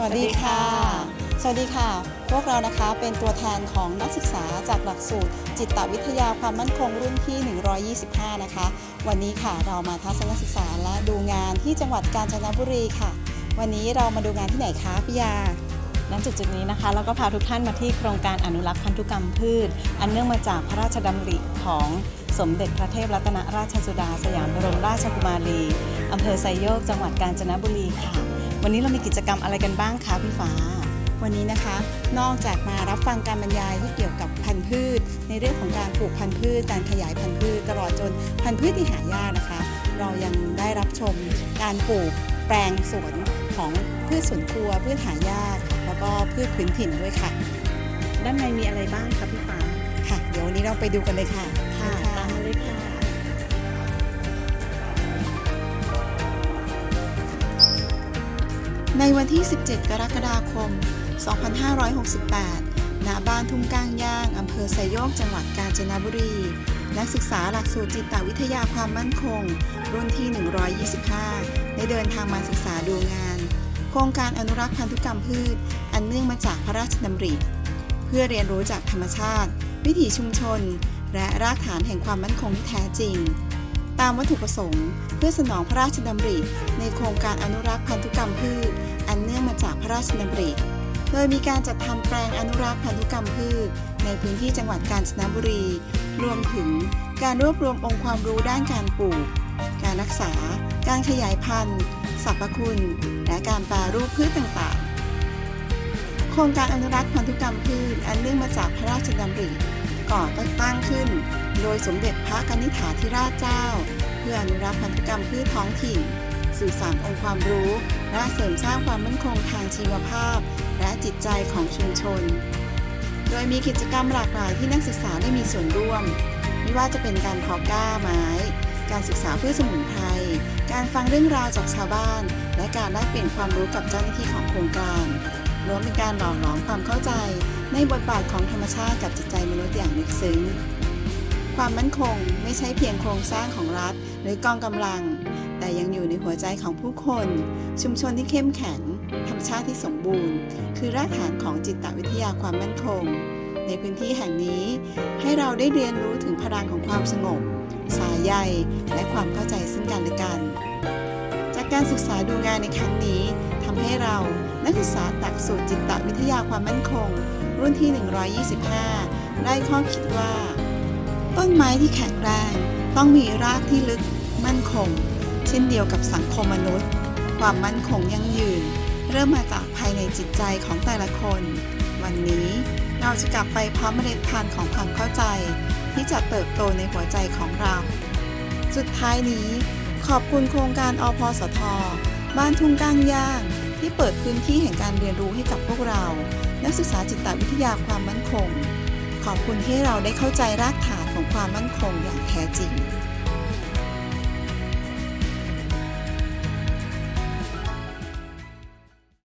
สวัสดีค่ะ สวัสดีค่ะ พวกเรานะคะเป็นตัวแทนของนักศึกษาจากหลักสูตร จิตวิทยาความมั่นคงรุ่นที่ 125 นะคะ วันนี้ค่ะเรามาทัศนศึกษาและดูงานที่จังหวัดกาญจนบุรีค่ะ วันนี้เรามาดูงานที่ไหนคะพี่ยาณจุดจุดนี้นะคะเราก็พาทุกท่านมาที่โครงการอนุรักษ์พันธุกรรมพืช อันเนื่องมาจากพระราชดำริของสมเด็จพระเทพรัตนราชสุดา สยามบรมราชกุมารีอำเภอไซโยกจังหวัดกาญจนบุรีค่ะ วันนี้เรามีกิจกรรมอะไรกันบ้างคะพี่ฟ้า วันนี้นะคะ นอกจากมารับฟังการบรรยายที่เกี่ยวกับพันธุ์พืช ในเรื่องของการปลูกพันธุ์พืช การขยายพันธุ์พืช ตลอดจนพันธุ์พืชที่หายากนะคะ เรายังได้รับชมการปลูกแปลงสวนของพืชสวนครัวพืชหายากแล้วก็พืชพื้นถิ่นด้วยค่ะ ด้านในมีอะไรบ้างคะพี่ฟ้าค่ะ เดี๋ยววันนี้เราไปดูกันเลยค่ะค่ะเชิญตามมาเลยค่ะ ในวันที่ 17 กรกฎาคม 2568 ณ บ้านทุ่งก้างย่าง อำเภอไซโยก จังหวัดกาญจนบุรี นักศึกษาหลักสูตรจิตวิทยาความมั่นคง รุ่นที่ 125 ได้เดินทางมาศึกษาดูงาน โครงการอนุรักษ์พันธุกรรมพืช อันเนื่องมาจากพระราชดำริ เพื่อเรียนรู้จากธรรมชาติ วิถีชุมชน และรากฐานแห่งความมั่นคงที่แท้จริงตามวัตถุประสงค์ เพื่อสนองพระราชดำริ ในโครงการอนุรักษ์พันธุกรรมพืช ระราชดำริ โดยมีการจัดทำแปลงอนุรักษ์พันธุกรรมพืช ในพื้นที่จังหวัดกาญจนบุรี รวมถึงการรวบรวมองค์ความรู้ด้านการปลูก การรักษา การขยายพันธุ์สรรพคุณ และการแปรรูปพืชต่างๆ โครงการอนุรักษ์พันธุกรรมพืชอันเนื่องมาจากพระราชดำริก่อตั้งขึ้น โดยสมเด็จพระกนิษฐาธิราชเจ้า เพื่ออนุรักษ์พันธุกรรมพืชท้องถิ่น สื่อสารองค์ความรู้ และเสริมสร้างความมั่นคงทางชีวภาพ และจิตใจของชุมชน โดยมีกิจกรรมหลากหลายที่นักศึกษาได้มีส่วนร่วม ไม่ว่าจะเป็นการเพาะกล้าไม้ การศึกษาพืชสมุนไพร การฟังเรื่องราวจากชาวบ้าน และการแลกเปลี่ยนความรู้กับเจ้าหน้าที่ของโครงการรวมเป็นการหล่อหลอมความเข้าใจ ในบทบาทของธรรมชาติกับจิตใจมนุษย์อย่างลึกซึ้งความมั่นคงไม่ใช่เพียงโครงสร้างของรัฐ หรือกองกำลัง แต่ยังอยู่ในหัวใจของผู้คน ชุมชนที่เข้มแข็ง ธรรมชาติที่สมบูรณ์ คือรากฐานของจิตวิทยาความมั่นคง ในพื้นที่แห่งนี้ ให้เราได้เรียนรู้ถึงพลังของความสงบ สายใยและความเข้าใจซึ่งกันและกัน จากการศึกษาดูงานในครั้งนี้ทำให้เรานักศึกษาตักสูตรจิตวิทยาความมั่นคง รุ่นที่ 125 ได้ข้อคิดว่า ต้นไม้ที่แข็งแรง ต้องมีรากที่ลึกมั่นคง เช่นเดียวกับสังคมมนุษย์ ความมั่นคงยั่งยืน เริ่มมาจากภายในจิตใจของแต่ละคน วันนี้เราจะกลับไปพร้อมเมล็ดพันธุ์ของความเข้าใจ ที่จะเติบโตในหัวใจของเรา สุดท้ายนี้ ขอบคุณโครงการอพสท บ้านทุ่งก้างย่าง ที่เปิดพื้นที่แห่งการเรียนรู้ให้กับพวกเรา นักศึกษาจิตวิทยาความมั่นคง ขอบคุณที่เราได้เข้าใจรากฐานของความมั่นคงอย่างแท้จริง